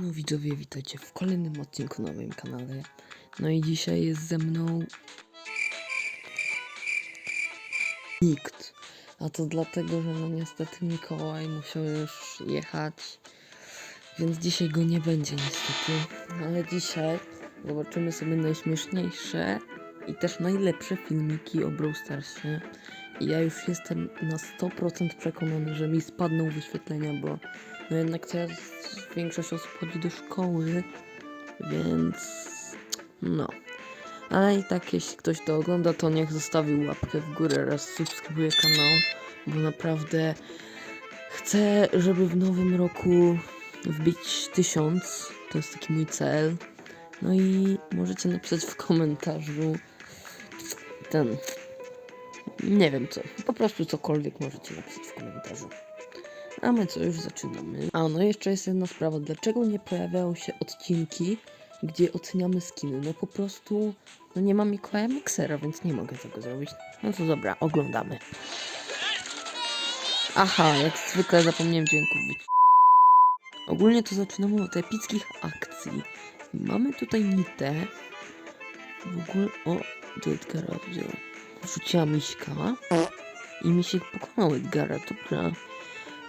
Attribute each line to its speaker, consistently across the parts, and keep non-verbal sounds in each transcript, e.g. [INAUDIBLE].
Speaker 1: No widzowie, witajcie w kolejnym odcinku na moim kanale. No i dzisiaj jest ze mną... Nikt. A to dlatego, że no niestety Mikołaj musiał już jechać. Więc dzisiaj go nie będzie niestety. Ale dzisiaj zobaczymy sobie najśmieszniejsze i też najlepsze filmiki o Brawl Starsie. I ja już jestem na 100% przekonany, że mi spadną wyświetlenia, bo no jednak teraz większość osób chodzi do szkoły, więc no. Ale i tak jeśli ktoś to ogląda, to niech zostawi łapkę w górę oraz subskrybuje kanał, bo naprawdę chcę, żeby w nowym roku wbić tysiąc. To jest taki mój cel. No i możecie napisać w komentarzu ten. Nie wiem co. Po prostu cokolwiek możecie napisać w komentarzu. A my co, już zaczynamy. A no jeszcze jest jedna sprawa. Dlaczego nie pojawiają się odcinki, gdzie oceniamy skiny? No po prostu, no nie mam Mikołaja Mixera, więc nie mogę tego zrobić. No to dobra, oglądamy. Aha, jak zwykle zapomniałem dźwięków. Ogólnie to zaczynamy od epickich akcji. Mamy tutaj Nitę. W ogóle, o, do Edgara wziął. Rzuciła Miśka. I Misiek pokonał Edgara, dobra.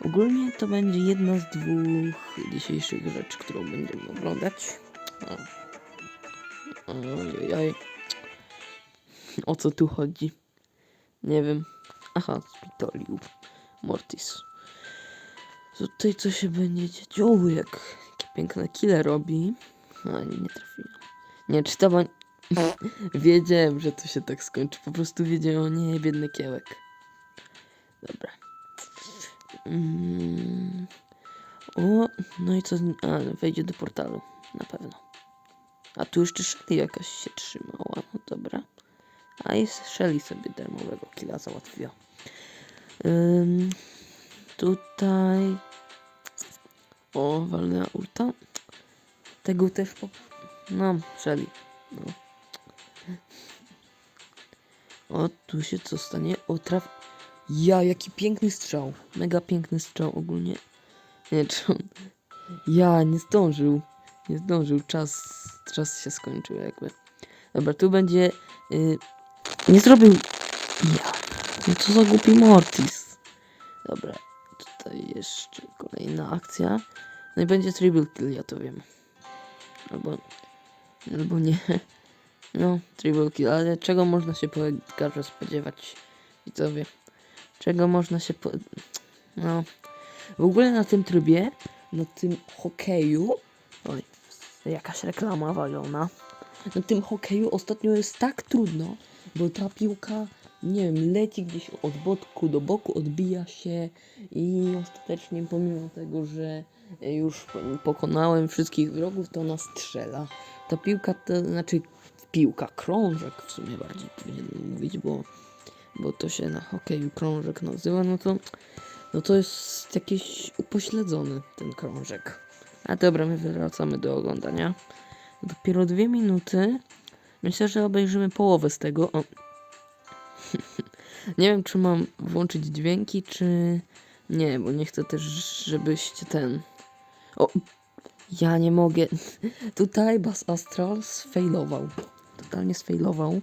Speaker 1: Ogólnie to będzie jedna z dwóch dzisiejszych rzeczy, którą będziemy oglądać. Ojej. O co tu chodzi? Nie wiem. Aha, spitolił. Mortis. Tutaj co się będzie dziać? O, jak, piękne kile robi. A, nie, nie trafiłem. Nie, czy to. [LAUGHS] Wiedziałem, że to się tak skończy. Po prostu wiedziałem, o nie, biedny kiełek. Dobra. Mm. O, no i co? z nim- A, wejdzie do portalu. Na pewno. A tu jeszcze Shelly jakaś się trzymała. No dobra. A i Shelly sobie darmowego killa załatwiła. Ym, tutaj. O, walnęła ulta. Tego też po... No, Shelly. No. O, tu się co stanie? O, traf... Ja, jaki piękny strzał. Mega piękny strzał ogólnie. Nie, [LAUGHS] czy on... Ja, nie zdążył. Nie zdążył. Czas, czas się skończył jakby. Dobra, tu będzie... y, Nie zrobił... Ja. No co za głupi Mortis. Dobra, tutaj jeszcze kolejna akcja. No i będzie triple kill, ja to wiem. Albo... Albo nie. [LAUGHS] No, triple kill, ale czego można się po Edgarze spodziewać? Widzowie. Czego można się po... No... W ogóle na tym trybie, na tym hokeju... Oj, jakaś reklama walona. Na tym hokeju ostatnio jest tak trudno, bo ta piłka, nie wiem, leci gdzieś od boku do boku, odbija się i ostatecznie pomimo tego, że już pokonałem wszystkich wrogów, to ona strzela. Ta piłka, to znaczy piłka, krążek w sumie bardziej powinienem mówić, bo, bo to się na hokeju krążek nazywa, no to, no to jest jakiś upośledzony ten krążek. A dobra, my wracamy do oglądania. Dopiero dwie minuty. Myślę, że obejrzymy połowę z tego. O. [LAUGHS] nie wiem, czy mam włączyć dźwięki, czy nie, bo nie chcę też, żebyście ten. O, ja nie mogę. [LAUGHS] Tutaj Bas Astral sfailował. Totalnie sfailował.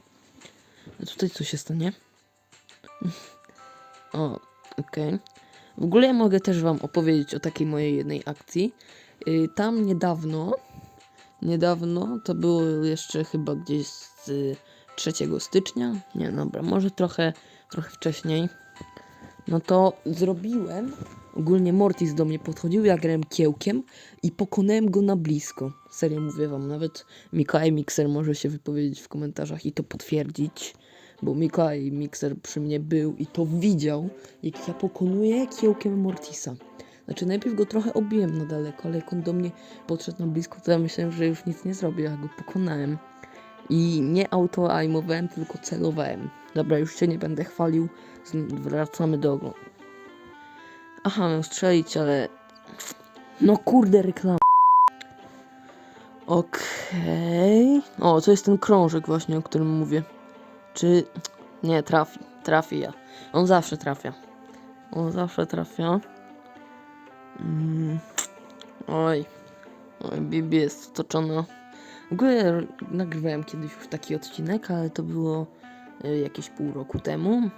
Speaker 1: A tutaj co się stanie? [LAUGHS] O, okej. W ogóle ja mogę też wam opowiedzieć o takiej mojej jednej akcji. Yy, tam niedawno, niedawno, to było jeszcze chyba gdzieś z y, 3 stycznia, nie dobra, może trochę, trochę wcześniej, no to zrobiłem, ogólnie Mortis do mnie podchodził, ja grałem kiełkiem i pokonałem go na blisko. Serio mówię wam, nawet Mikołaj Mixer może się wypowiedzieć w komentarzach i to potwierdzić, bo Mikołaj Mixer przy mnie był i to widział, jak ja pokonuję kiełkiem Mortisa. Znaczy najpierw go trochę obiłem na daleko, ale jak on do mnie podszedł na blisko, to ja myślałem, że już nic nie zrobię, ja go pokonałem. I nie auto-aimowałem, tylko celowałem. Dobra, już się nie będę chwalił, wracamy do oglądu. Aha, miał strzelić, ale... No kurde, reklama. Okej. O, to jest ten krążek właśnie, o którym mówię. Czy... Nie, trafi. Trafi ja. On zawsze trafia. On zawsze trafia. Mm. Oj. Oj, Bibi jest otoczona. W ogóle nagrywałem kiedyś już taki odcinek, ale to było y, jakieś pół roku temu.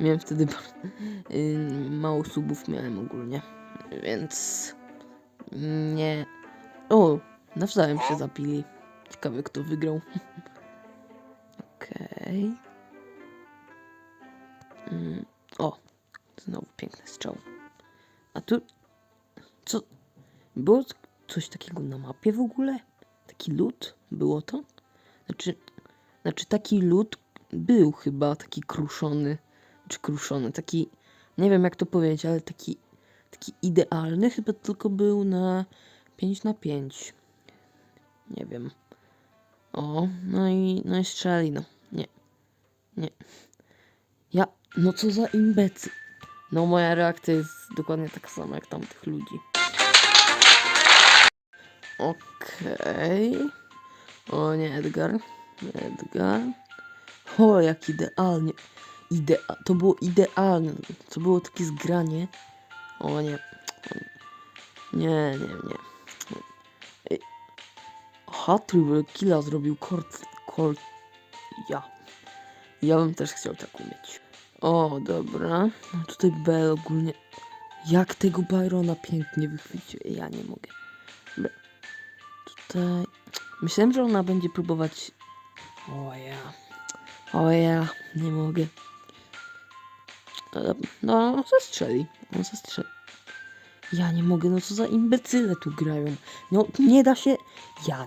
Speaker 1: Miałem wtedy [LAUGHS] y, mało subów miałem ogólnie, więc nie. O, nawzajem się zapili. Ciekawe kto wygrał. [LAUGHS] Okej. Mm, O, znowu piękny strzał. A tu co? Było coś takiego na mapie w ogóle? Taki lód? Było to? Znaczy, znaczy taki lód był chyba taki kruszony. Czy kruszony, taki, nie wiem jak to powiedzieć, ale taki, taki idealny chyba tylko był na 5 na 5. Nie wiem. O, no i, no i strzeli, no. Nie. Nie. Ja, no co za imbecy. No moja reakcja jest dokładnie taka sama jak tamtych ludzi. Okej. O nie, Edgar. Edgar. O, jak idealnie. Idea to było idealne. To było takie zgranie. O nie. Nie, nie, nie. Triple Killa zrobił Colt. Colt. Ja. Ja bym też chciał tak umieć. O, dobra. No tutaj Bell ogólnie. Jak tego Byrona pięknie wychwycił. Ja nie mogę. Tutaj. Myślałem, że ona będzie próbować. O ja. O ja. Nie mogę. No, on zastrzeli. On zastrzeli. Ja nie mogę, no co za imbecyle tu grają. No, nie da się. Ja.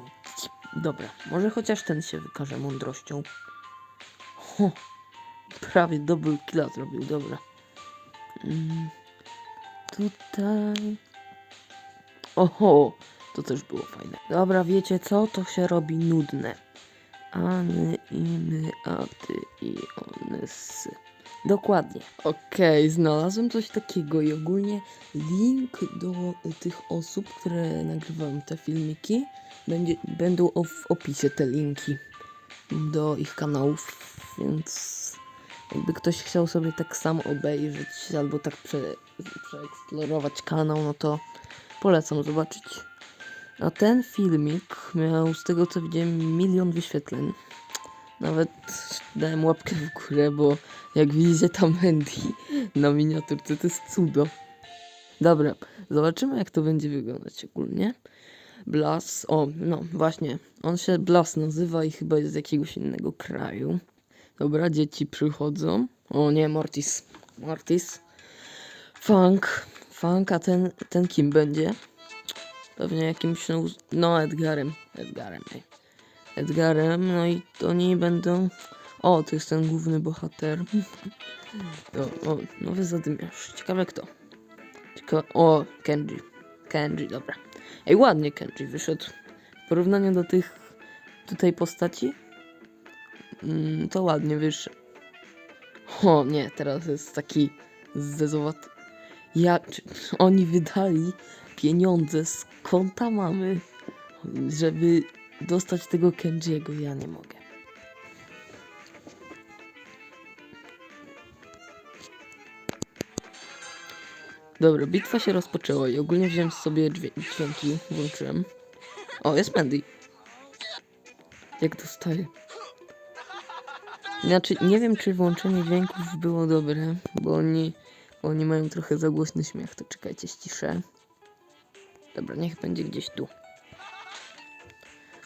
Speaker 1: Dobra, może chociaż ten się wykaże mądrością. Prawie double killa zrobił, dobra. Mm, tutaj. Oho, to też było fajne. Dobra, wiecie co? To się robi nudne. A my, i my, a ty, i one, sy. Dokładnie. Okej, znalazłem coś takiego i ogólnie link do tych osób, które nagrywają te filmiki, będzie, będą w opisie te linki do ich kanałów, więc jakby ktoś chciał sobie tak samo obejrzeć albo tak prze, przeeksplorować kanał, no to polecam zobaczyć. A ten filmik miał z tego co widziałem milion wyświetleń. Nawet dałem łapkę w górę, bo jak widzicie tam Mandy na miniaturce to jest cudo. Dobra, zobaczymy jak to będzie wyglądać ogólnie. Blas, o no właśnie, on się Blas nazywa i chyba jest z jakiegoś innego kraju. Dobra, dzieci przychodzą. O nie, Mortis. Mortis. Funk. Funk, a ten, ten kim będzie? Pewnie jakimś, no, no Edgarem. Edgarem, ej. Edgarem, no i oni będą... O, to jest ten główny bohater. [LAUGHS] O, o nowy zadymiarz. Ciekawe kto. O, Kenji. Kenji, dobra. Ej, ładnie Kenji wyszedł. W porównaniu do tych tutaj postaci, mm, to ładnie wyszedł. O nie, teraz jest taki zezowaty. Ja, czy, oni wydali pieniądze z konta mamy, żeby dostać tego Kenjiego. Ja nie mogę. Dobra, bitwa się rozpoczęła i ogólnie wziąłem sobie dźwię- dźwięki, włączyłem. O, jest Mandy. Jak dostaję. Znaczy, nie wiem, czy włączenie dźwięków było dobre, bo oni, bo oni mają trochę za głośny śmiech, to czekajcie, ściszę. Dobra, niech będzie gdzieś tu.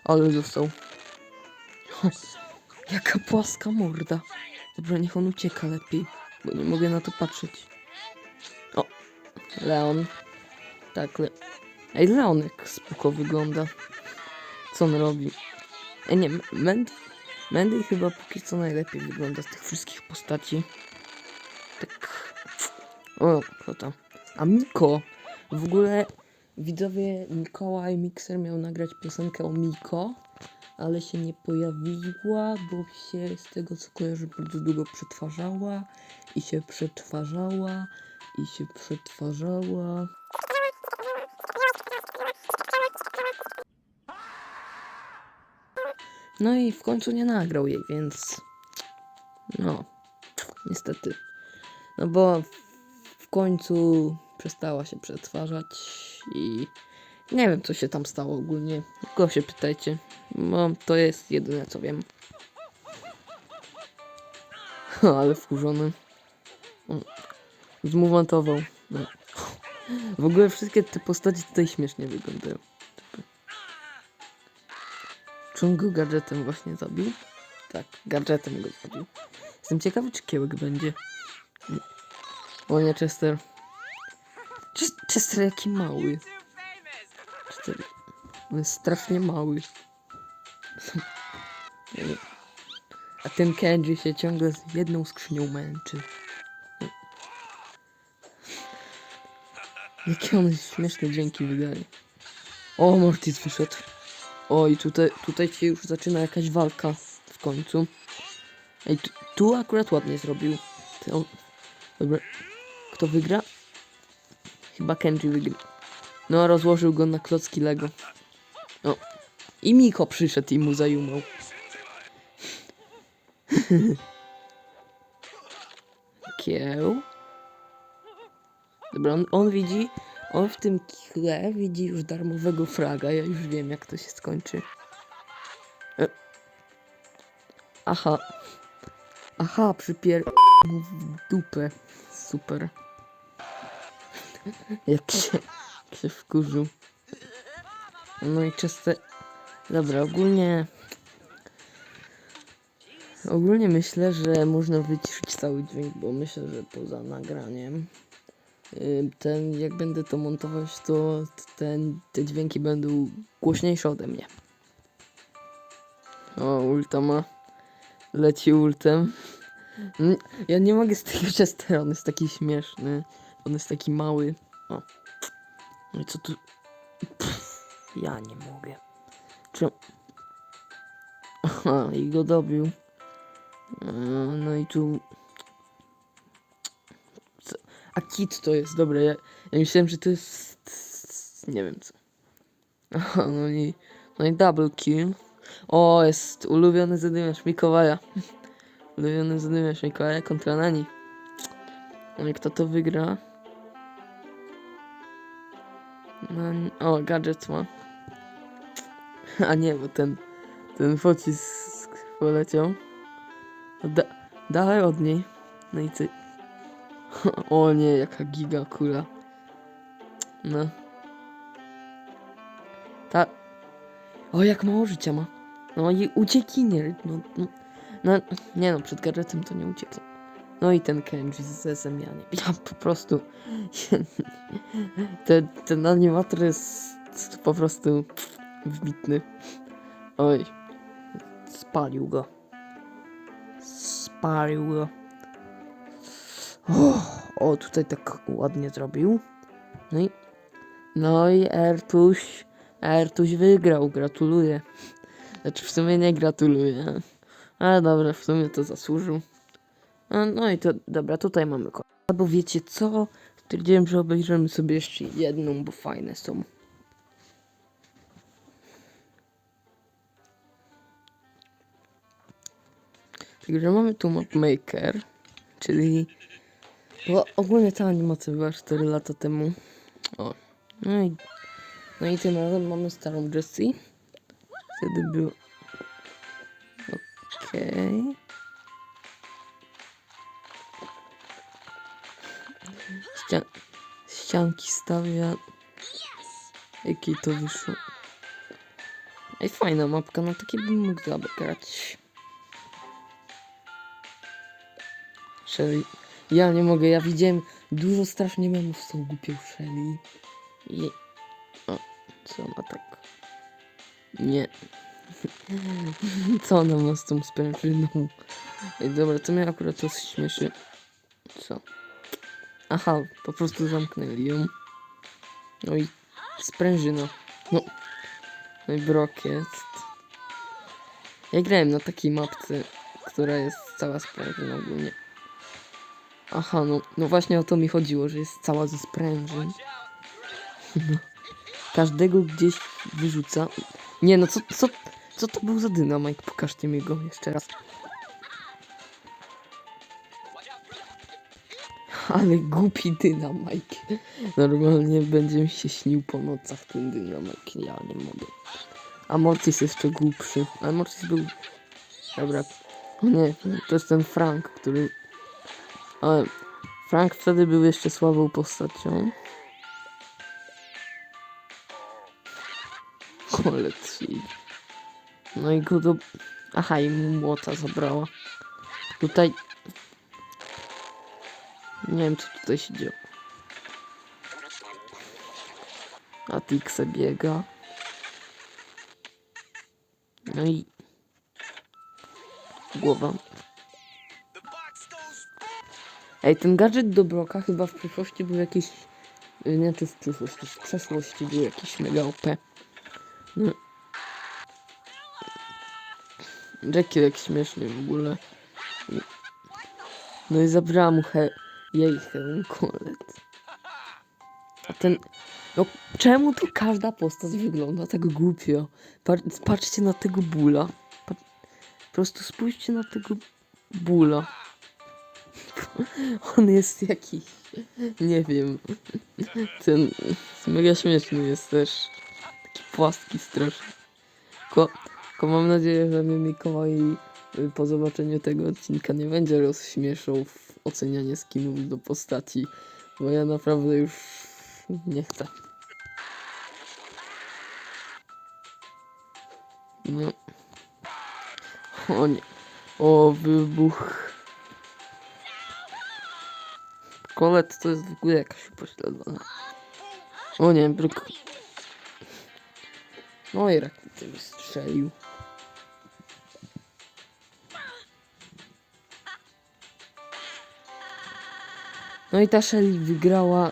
Speaker 1: Ale dostał. Ho, jaka płaska morda. Dobra, niech on ucieka lepiej, bo nie mogę na to patrzeć. O, Leon. Tak, le... Ej, Leonek spoko wygląda. Co on robi? Ej, nie, Mandy, Mandy chyba póki co najlepiej wygląda z tych wszystkich postaci. Tak. O, kto to? A Miko! W ogóle widzowie Mikołaj Mixer miał nagrać piosenkę o Miko, ale się nie pojawiła, bo się z tego co kojarzę bardzo długo przetwarzała i się przetwarzała i się przetwarzała. No i w końcu nie nagrał jej, więc no, niestety. No bo w- końcu przestała się przetwarzać i Nie wiem, co się tam stało ogólnie. Go się pytajcie. No, to jest jedyne, co wiem. Ale wkurzony. Mm. Zmuwantował. No. W ogóle wszystkie te postaci tutaj śmiesznie wyglądają. On go gadżetem właśnie zabił? Tak, gadżetem go zabił. Jestem ciekawy, czy kiełek będzie. O nie, Chester. Ches- Chester jaki mały. Chester. On jest strasznie mały. [LAUGHS] A ten Kenji się ciągle z jedną skrzynią męczy. Jakie on śmieszne dźwięki wydaje. O, Mortis wyszedł. O, i tutaj, tutaj się już zaczyna jakaś walka w końcu. Ej, tu, tu akurat ładnie zrobił. Ty on... Dobra. Kto wygra? Chyba Kenji wygra. No, rozłożył go na klocki Lego. O. I Miko przyszedł i mu zajumał. [LAUGHS] Kieł. Dobra, on, on widzi, on w tym tle widzi już darmowego fraga. Ja już wiem, jak to się skończy. E. Aha. Aha, przypier... w dupę. Super. jak się, [LAUGHS] się wkurzył. No i częste... Dobra, ogólnie... Ogólnie myślę, że można wyciszyć cały dźwięk, bo myślę, że poza nagraniem ten, jak będę to montować, to ten, te dźwięki będą głośniejsze ode mnie. O, ulta ma. Leci ultem. Mm, Ja nie mogę z tego [LAUGHS] Chestera, on jest taki śmieszny. On jest taki mały. O. No i co tu? Pff, ja nie mogę. Czemu? Aha, i go dobił. E, No i tu... A kit to jest, dobra, ja, ja myślałem, że to jest... Nie wiem co. Aha, no i... No i double kill. O, jest ulubiony zadymiarz Mikołaja. [LAUGHS] ulubiony zadymiarz Mikołaja kontra Nani. No i kto to wygra? Nani... O, gadżet ma. [LAUGHS] A nie, bo ten... Ten pocisk poleciał. Da dalej od niej. No i ty. [LAUGHS] O nie, jaka giga kula. No. Ta. O, jak mało życia ma. No i uciekinier. No, no, no, nie no, przed gadżetem to nie ucieknie. No i ten Kenji ze zamiany. [LAUGHS] Ja po prostu. [LAUGHS] ten, ten animator jest po prostu wbitny. Oj. Spalił go. Spalił go. O, o, tutaj tak ładnie zrobił. No i. No i Ertuś. Ertuś wygrał, gratuluję. Znaczy w sumie nie gratuluję. Ale dobra, w sumie to zasłużył. A, No i to dobra, tutaj mamy ko. Albo wiecie co? Stwierdziłem, że obejrzymy sobie jeszcze jedną, bo fajne są. Także mamy tu mapmaker, czyli bo ogólnie ta animacja była 4 lata temu. O. No i, no i tym razem mamy starą Jessie. Wtedy był. Okej. Ścia... Ścianki stawia. Jakiej to wyszło. Ej, fajna mapka, no takie bym mógł zabrać. Shelly. Ja nie mogę, ja widziałem dużo strasznie memów z tą głupią Shelly. I... O, co ona tak... Nie. Co ona ma z tą sprężyną? Dobra, to mnie akurat to śmieszy. Co? Aha, po prostu zamknęli ją. No i sprężyna. No. No i brok jest. Ja grałem na takiej mapce, która jest cała sprężyna ogólnie. Aha, no, no właśnie o to mi chodziło, że jest cała ze sprężyn. [LAUGHS] No. Każdego gdzieś wyrzuca. Nie no, co, co, co to był za dynamite? Pokażcie mi go jeszcze raz. [LAUGHS] Ale głupi dynamajk. Normalnie będzie mi się śnił po nocach ten dynamajk. Ja nie mogę. A Mortis jeszcze głupszy. Ale Mortis był... Dobra. Nie, to jest ten Frank, który... Ale Frank wtedy był jeszcze słabą postacią. Ci. No i go do... Aha, i mu młota zabrała. Tutaj... Nie wiem, co tutaj się dzieje. A Tixe biega. No i... Głowa. Ej, ten gadżet do Broka chyba w przyszłości był jakiś... y, Nie, czy w przyszłości, w przeszłości był jakiś mega OP. No. Jackie jak śmiesznie w ogóle. No i zabrała mu he... jej Collet. A ten... No czemu tu każda postać wygląda tak głupio? Patrzcie na tego bóla. Po prostu spójrzcie na tego bóla. [LAUGHS] On jest jakiś... Nie wiem. Ten... Mega śmieszny jest też. Taki płaski strasznie. Tylko, tylko mam nadzieję, że mnie Mikołaj y, po zobaczeniu tego odcinka nie będzie rozśmieszał w ocenianie skinów do postaci, bo ja naprawdę już nie chcę. No. O nie. O, wybuch. Kolet to jest w ogóle jakaś upośledzona. O nie, bryk. No i rakiety wystrzelił. No i ta Shelly wygrała.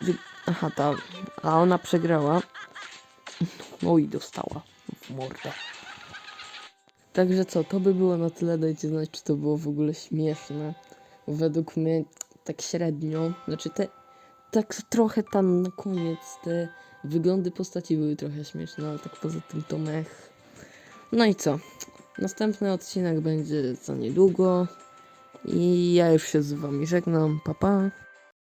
Speaker 1: Wy... Aha, ta. A ona przegrała. No i dostała w mordę. Także co, to by było na tyle. Dajcie znać, czy to było w ogóle śmieszne. Według mnie tak średnio. Znaczy te. Tak trochę tam na koniec te wyglądy postaci były trochę śmieszne, ale tak poza tym to mech. No i co? Następny odcinek będzie za niedługo. I ja już się z wami żegnam. Pa pa.